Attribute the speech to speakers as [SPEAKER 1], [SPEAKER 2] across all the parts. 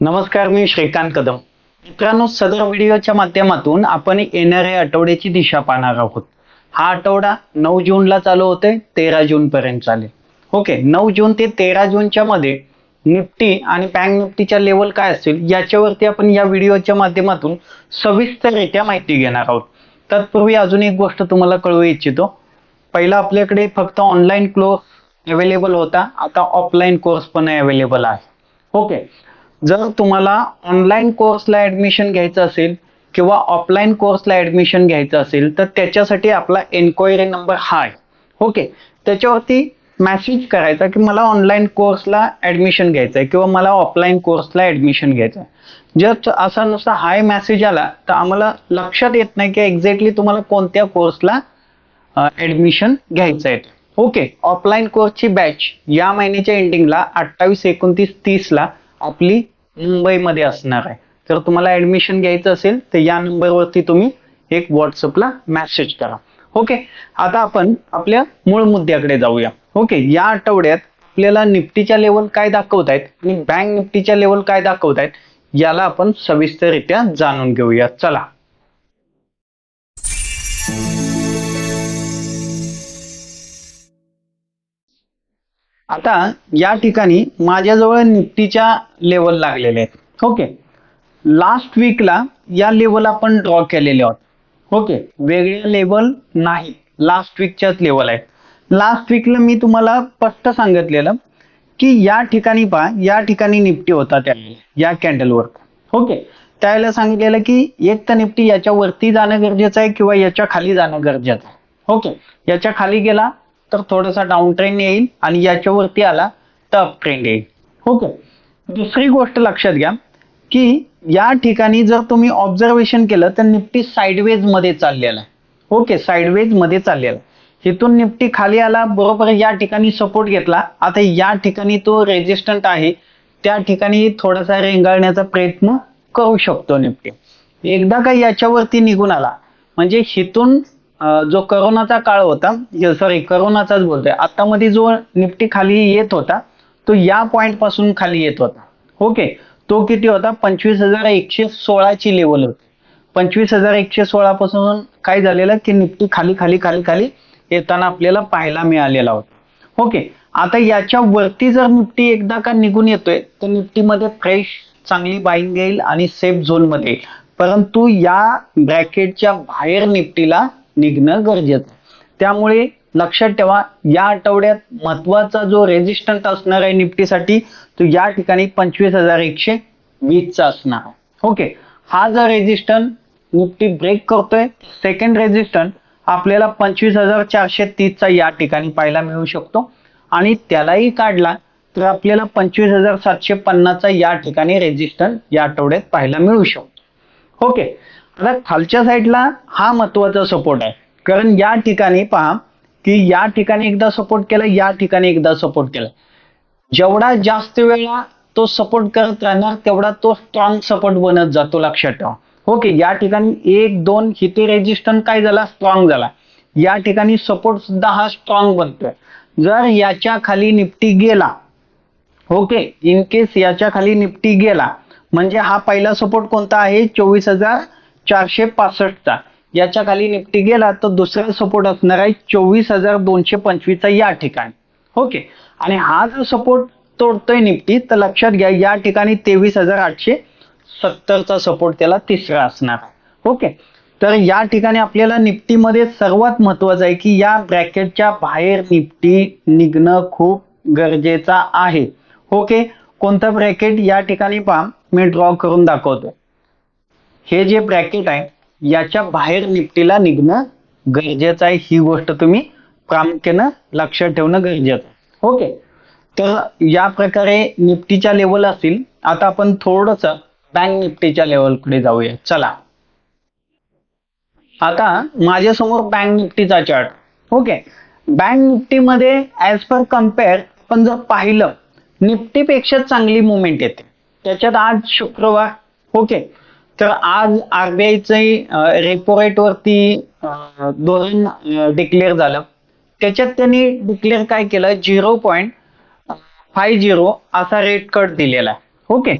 [SPEAKER 1] नमस्कार मी श्रीकांत कदम. मित्रांनो सदर व्हिडिओच्या माध्यमातून आपण येणाऱ्या आठवड्याची दिशा पाहणार आहोत. हा आठवडा नऊ जूनला चालू होते तेरा जून पर्यंत चालेल. ओके नऊ जून ते तेरा जूनच्या मध्ये निफ्टी आणि बँक निफ्टीच्या लेवल काय असतील याच्यावरती आपण या व्हिडिओच्या माध्यमातून सविस्तररित्या माहिती घेणार आहोत. तत्पूर्वी अजून एक गोष्ट तुम्हाला कळवू इच्छितो. पहिला आपल्याकडे फक्त ऑनलाईन क्लोर्स अवेलेबल होता आता ऑफलाईन कोर्स पण अवेलेबल आहे. ओके जर तुम्हाला ऑनलाईन कोर्सला ऍडमिशन घ्यायचं असेल किंवा ऑफलाईन कोर्सला ऍडमिशन घ्यायचं असेल तर त्याच्यासाठी आपला एन्क्वायरी नंबर हा आहे ओके त्याच्यावरती मॅसेज करायचा की मला ऑनलाईन कोर्सला ऍडमिशन घ्यायचं आहे किंवा मला ऑफलाईन कोर्सला ऍडमिशन घ्यायचं आहे जर असा नुसता हाय मॅसेज आला तर आम्हाला लक्षात येत नाही की एक्झॅक्टली तुम्हाला कोणत्या कोर्सला ऍडमिशन घ्यायचं आहे ओके ऑफलाईन कोर्सची बॅच या महिन्याच्या एंडिंगला अठ्ठावीस एकोणतीस तीसला आपली मुंबईमध्ये असणार आहे. जर तुम्हाला ऍडमिशन घ्यायचं असेल तर या नंबरवरती तुम्ही एक व्हॉट्सअपला मेसेज करा. ओके आता आपण आपल्या मूळ मुद्द्याकडे जाऊया. ओके या आठवड्यात आपल्याला निफ्टीच्या लेवल काय दाखवत आहेत आणि बँक निफ्टीच्या लेवल काय दाखवत आहेत याला आपण सविस्तररित्या जाणून घेऊया. चला. आता या ठिकाणी माझ्याजवळ निफ्टीच्या लेवल लागलेले आहेत. ओके. लास्ट वीकला या लेवल आपण ड्रॉ केलेले आहोत. ओके. वेगळ्या लेवल नाही. लास्ट वीकच्याच लेवल आहेत. लास्ट वीकला मी तुम्हाला स्पष्ट सांगितलेलं की या ठिकाणी पहा या ठिकाणी निफ्टी होता त्यावेळेला या कॅन्डलवर ओके. त्यावेळेला सांगितलेलं की एक तर निफ्टी याच्या वरती जाणं गरजेचं आहे किंवा याच्या खाली जाणं गरजेचं आहे. ओके. याच्या खाली गेला तर थोडासा डाऊन ट्रेंड येईल आणि याच्यावरती आला तर अप ट्रेंड येईल. ओके दुसरी गोष्ट लक्षात घ्या की या ठिकाणी जर तुम्ही ऑब्झर्वेशन केलं तर निफ्टी साईडवेजमध्ये चाललेला आहे. ओके साईडवेजमध्ये चाललेला आहे. इथून निफ्टी खाली आला बरोबर या ठिकाणी सपोर्ट घेतला. आता या ठिकाणी तो रेजिस्टंट आहे. त्या ठिकाणी थोडासा रेंगाळण्याचा प्रयत्न करू शकतो निफ्टी. एकदा का याच्यावरती निघून आला म्हणजे हिथून जो करोनाचा काळ होता सॉरी करोनाचाच बोलतोय. आता मध्ये जो निफ्टी खाली येत होता तो या पॉइंटपासून खाली येत होता. ओके तो किती होता? पंचवीस हजार एकशे सोळाची लेवल होती. पंचवीस हजार एकशे सोळा पासून काय झालेलं? की निफ्टी खाली खाली खाली खाली येताना आपल्याला पाहायला मिळालेला होता. ओके आता याच्या वरती जर निफ्टी एकदा का निघून येतोय तर निफ्टीमध्ये फ्रेश चांगली बाईंग येईल आणि सेफ झोनमध्ये येईल. परंतु या ब्रॅकेटच्या बाहेर निफ्टीला निघणं गरजेचं. आहे. त्यामुळे लक्षात ठेवा या आठवड्यात महत्त्वाचा जो रेजिस्टंट असणार आहे निफ्टीसाठी तो या ठिकाणी पंचवीस हजार एकशे वीसचा असणार. आहे ओके. हा जर रेजिस्टंट निफ्टी ब्रेक करतोय सेकंड रेजिस्टंट आपल्याला पंचवीस हजार चारशे तीसचा या ठिकाणी पाहायला मिळू शकतो. आणि त्यालाही काढला तर आपल्याला पंचवीस हजार सातशे पन्नासचा या ठिकाणी रेजिस्टंट या आठवड्यात पाहायला मिळू शकतो. ओके. आता खालच्या साईडला हा महत्त्वाचा सपोर्ट आहे. कारण या ठिकाणी पहा की या ठिकाणी एकदा सपोर्ट केला या ठिकाणी एकदा सपोर्ट केला. जेवढा जास्त वेळा तो सपोर्ट करत राहणार तेवढा तो स्ट्रॉंग सपोर्ट बनत जातो लक्षात ठेवा. हो ओके या ठिकाणी एक दोन हिते रेजिस्टन्स काय झाला? स्ट्रॉंग झाला. या ठिकाणी सपोर्ट सुद्धा हा स्ट्रॉंग बनतोय. जर याच्या खाली निपटी गेला ओके इन केस याच्या खाली निपटी गेला म्हणजे हा पहिला सपोर्ट कोणता आहे? चोवीस हजार चारशे पासष्टचा. याच्या खाली निफ्टी गेला तर दुसरा सपोर्ट असणार आहे चोवीस हजार दोनशे पंचवीसचा या ठिकाणी. ओके. आणि हा जर सपोर्ट तोडतोय निफ्टी तर लक्षात घ्या या ठिकाणी तेवीस हजार आठशे सत्तरचा सपोर्ट त्याला तिसरा असणार. आहे ओके. तर या ठिकाणी आपल्याला निफ्टीमध्ये सर्वात महत्वाचं आहे की या ब्रॅकेटच्या बाहेर निफ्टी निघणं खूप गरजेचं आहे. ओके. कोणतं ब्रॅकेट? या ठिकाणी पहा मी ड्रॉ करून दाखवतो हे जे ब्रॅकेट आहे याच्या बाहेर निफ्टीला निघणं गरजेचं आहे. ही गोष्ट तुम्ही प्रामुख्यानं लक्षात ठेवणं गरजेचं आहे. ओके. तर या प्रकारे निफ्टीच्या लेवल असतील. आता आपण थोडस बँक निफ्टीच्या लेवलकडे जाऊया. चला. आता माझ्यासमोर बँक निफ्टीचा चार्ट ओके. बँक निफ्टीमध्ये ऍज पर कंपेअर आपण जर पाहिलं निफ्टीपेक्षा चांगली मुवमेंट येते. त्याच्यात आज शुक्रवार. ओके. तर आज आरबीआयचे रेपो रेट वरती धोरण डिक्लेअर झालं. त्याच्यात त्यांनी डिक्लेअर काय केलं? झिरो पॉईंट फाय झिरो असा रेट कट दिलेला आहे. ओके?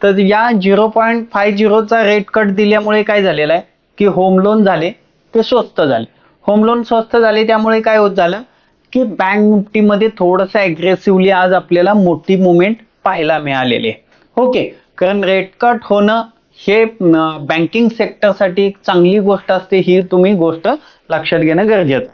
[SPEAKER 1] तर या झिरो पॉईंट फाय झिरोचा रेट कट दिल्यामुळे काय झालेलं आहे? की होम लोन झाले ते स्वस्त झाले. होम लोन स्वस्त झाले त्यामुळे काय होत झालं? की बँक निफ्टीमध्ये थोडंसं अग्रेसिव्हली आज आपल्याला मोठी मुवमेंट पाहायला मिळालेली आहे. ओके? कारण रेट कट होणं हे बँकिंग सेक्टरसाठी एक चांगली गोष्ट असते ही तुम्ही गोष्ट लक्षात घेणं गरजेचं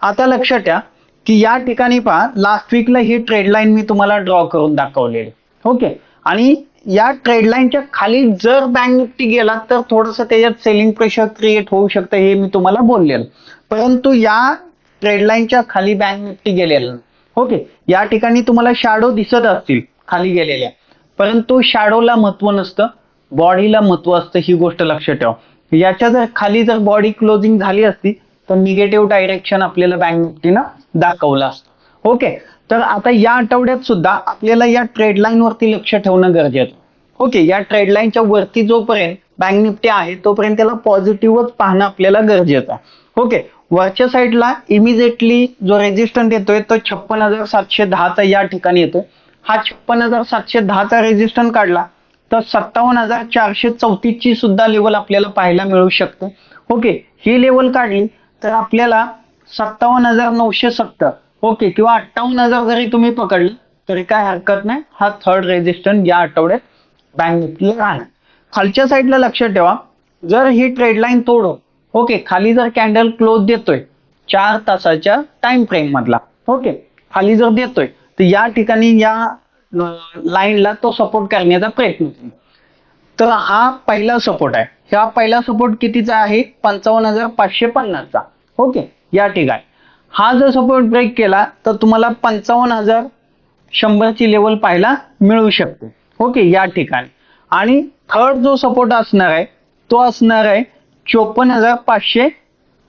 [SPEAKER 1] आता लक्षात ठेवा की या ठिकाणी पहा लास्ट वीकला ही ट्रेड लाईन मी तुम्हाला ड्रॉ करून दाखवलेली. ओके आणि या ट्रेड लाईनच्या खाली जर बँक निफ्टी गेला तर थोडंसं त्याच्यात सेलिंग प्रेशर क्रिएट होऊ शकतं हे मी तुम्हाला बोललेलं. परंतु या ट्रेड लाईनच्या खाली बँक निफ्टी गेलेलं ओके या ठिकाणी तुम्हाला शॅडो दिसत असतील खाली गेलेल्या. परंतु शॅडोला महत्त्व नसतं. बॉडीला महत्त्व असतं ही गोष्ट लक्षात ठेवा. याच्या जर खाली जर बॉडी क्लोजिंग झाली असती तर निगेटिव्ह डायरेक्शन आपल्याला बँक निफ्टीनं दाखवलं असतं. ओके तर आता या आठवड्यात सुद्धा आपल्याला या ट्रेड लाईन वरती लक्ष ठेवणं गरजेचं ओके या ट्रेड लाईनच्या वरती जोपर्यंत बँक निफ्टी आहे तोपर्यंत त्याला पॉझिटिव्हच पाहणं आपल्याला गरजेचं आहे. ओके वरच्या साईडला इमिजिएटली जो रेजिस्टंट येतोय तो छप्पन हजार सातशे दहाचा या ठिकाणी येतोय. हा छप्पन हजार सातशे दहाचा रेजिस्टंट काढला तर सत्तावन्न हजार चारशे चौतीस ची सुद्धा लेवल आपल्याला पाहायला मिळू शकते. ओके ही लेवल काढली तर आपल्याला सत्तावन्न हजार नऊशे सत्तर ओके किंवा अठ्ठावन्न हजार जरी तुम्ही पकडलं तरी काय हरकत नाही हा थर्ड रेजिस्टन्स या आठवड्यात बँक निफ्टीला राहणार. खालच्या साईडला लक्षात ठेवा जर ही ट्रेड लाईन तोडो ओके खाली जर कॅन्डल क्लोज देतोय चार तासाच्या टाइम फ्रेम मधला ओके खाली जर देतोय तर या ठिकाणी या लाईनला तो सपोर्ट करण्याचा प्रयत्न करेल तर हा पहिला सपोर्ट आहे. हा पहिला सपोर्ट कितीचा आहे? पंचावन्न हजार पाचशे पन्नासचा. ओके या ठिकाणी. हा जर सपोर्ट ब्रेक केला तर तुम्हाला पंचावन्न हजार शंभरची लेवल पाहायला मिळू शकते. ओके या ठिकाणी. आणि थर्ड जो सपोर्ट असणार आहे तो असणार आहे चोपन्न हजार पाचशे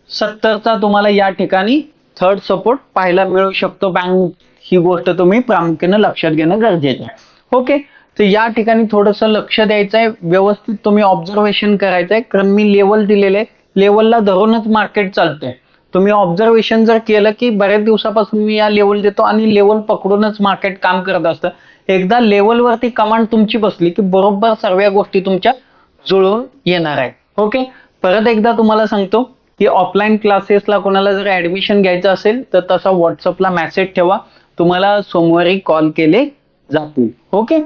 [SPEAKER 1] सत्तरचा तुम्हाला या ठिकाणी थर्ड सपोर्ट पाहायला मिळू शकतो. बँक ही गोष्ट तुम्ही प्रामुख्याने लक्षात घेणं गरजेचं आहे. ओके तर या ठिकाणी थोडंसं लक्ष द्यायचं आहे व्यवस्थित तुम्ही ऑब्झर्वेशन करायचं आहे कारण मी लेवल दिलेले लेवलला धरूनच मार्केट चालतंय. तुम्ही ऑब्झर्वेशन जर केलं की बऱ्याच दिवसापासून मी या लेवल देतो आणि लेवल पकडूनच मार्केट काम करत असतं. एकदा लेवलवरती कमांड तुमची बसली की बरोबर सर्व गोष्टी तुमच्या जुळून येणार आहे ओके परत एकदा तुम्हाला सांगतो की ऑफलाईन क्लासेसला कोणाला जर ऍडमिशन घ्यायचं असेल तर तसा व्हॉट्सअपला मेसेज ठेवा. तुम्हाला सोमवारी कॉल केले जातील. ओके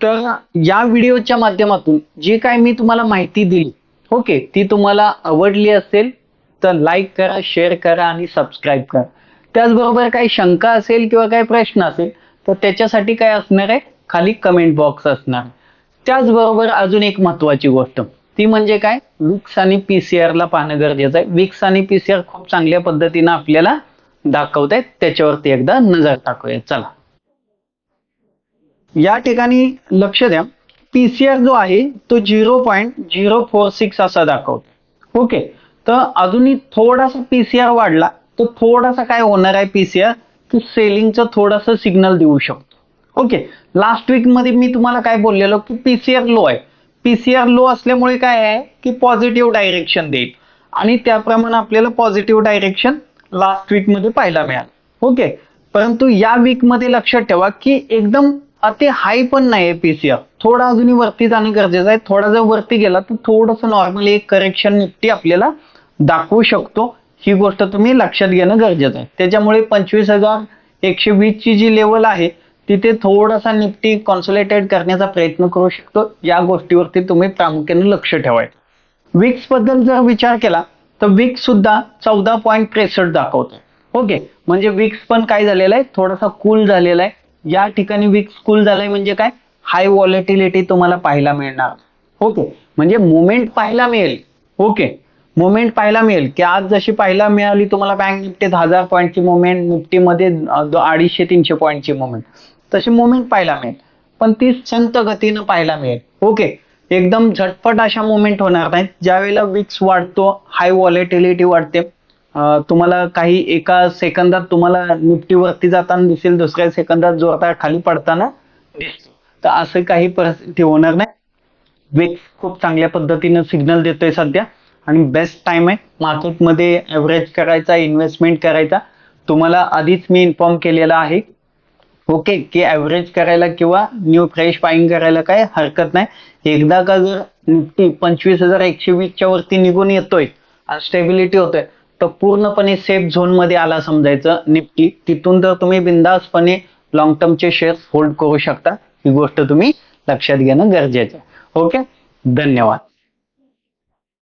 [SPEAKER 1] तर या व्हिडिओच्या माध्यमातून जी काय मी तुम्हाला माहिती दिली ओके ती तुम्हाला आवडली असेल तर लाईक करा शेअर करा आणि सबस्क्राईब करा. त्याचबरोबर काही शंका असेल किंवा काही प्रश्न असेल तर त्याच्यासाठी काय असणार आहे? खाली कमेंट बॉक्स असणार. त्याचबरोबर अजून एक महत्वाची गोष्ट ती म्हणजे काय? विक्स आणि पीसीआरला पाहणं गरजेचं आहे. विक्स आणि पीसीआर खूप चांगल्या पद्धतीनं आपल्याला दाखवत आहेत त्याच्यावरती एकदा नजर टाकूया चला. या ठिकाणी लक्ष द्या. पीसीआर जो आहे तो zero point zero four six असा दाखवतो ओके. तर अजूनही थोडासा पीसीआर वाढला तर थोडासा काय होणार आहे पीसीआर की सेलिंगचं थोडासा सिग्नल देऊ शकतो. ओके. लास्ट वीकमध्ये मी तुम्हाला काय बोललेलो की पीसीआर लो आहे. पीसीआर लो असल्यामुळे काय आहे की पॉझिटिव्ह डायरेक्शन देईल. आणि त्याप्रमाणे आपल्याला पॉझिटिव्ह डायरेक्शन लास्ट वीकमध्ये पाहायला मिळाल. ओके परंतु या वीकमध्ये लक्षात ठेवा की एकदम अति हाय पण नाही पीसीआर थोडा अजूनही वरती जाणं गरजेचं आहे. थोडा जर वरती गेला तर थोडस नॉर्मली एक करेक्शन निफ्टी आपल्याला दाखवू शकतो. ही गोष्ट तुम्ही लक्षात घेणं गरजेचं आहे. त्याच्यामुळे पंचवीस हजार एकशे वीस ची जी लेवल आहे तिथे थोडासा निफ्टी कॉन्सोलेटेड करण्याचा प्रयत्न करू शकतो. या गोष्टीवरती तुम्ही प्रामुख्याने लक्ष ठेवायचं. विक्सबद्दल जर विचार केला तर विक्स सुद्धा चौदा पॉईंट त्रेसष्ट दाखवतो. ओके म्हणजे विक्स पण काय झालेला आहे? थोडासा कूल झालेला आहे. या ठिकाणी विक्स कूल झालाय म्हणजे काय? हाय वॉलेटिलिटी तुम्हाला पाहायला मिळणार. ओके म्हणजे मुवमेंट पाहायला मिळेल. ओके मुवमेंट पाहायला मिळेल. की आज जशी पाहायला मिळाली तुम्हाला बँक निफ्टीत हजार पॉईंटची मुवमेंट निफ्टीमध्ये अडीचशे तीनशे पॉईंटची मुवमेंट तशी मुवमेंट पाहायला मिळेल. पण ती संत गतीनं पाहायला मिळेल. ओके एकदम झटपट अशा मुवमेंट होणार नाहीत. ज्यावेळेला विक्स वाढतो हाय व्हॉलेटिलिटी वाढते तुम्हाला काही एका सेकंदात तुम्हाला निफ्टीवरती जाताना दिसेल दुसऱ्या सेकंदात जोरदार खाली पडताना दिसतो. तर असं काही परिस्थिती होणार नाही. विक्स खूप चांगल्या पद्धतीनं सिग्नल देतोय सध्या. आणि बेस्ट टाइम आहे. मार्केटमध्ये ॲव्हरेज करायचा इन्व्हेस्टमेंट करायचा. तुम्हाला आधीच मी इन्फॉर्म केलेला आहे. ओके की ॲव्हरेज करायला किंवा न्यू फ्रेश बाईंग करायला काय हरकत नाही. एकदा का जर निफ्टी पंचवीस हजार एकशे वीसच्या वरती निघून येतोय आणि स्टेबिलिटी होतोय तर पूर्णपणे सेफ झोनमध्ये आला समजायचं निफ्टी. तिथून तर तुम्ही बिंदासपणे लॉंग टर्मचे शेअर्स होल्ड करू शकता. ही गोष्ट तुम्ही लक्षात घेणं गरजेचं आहे. ओके? धन्यवाद.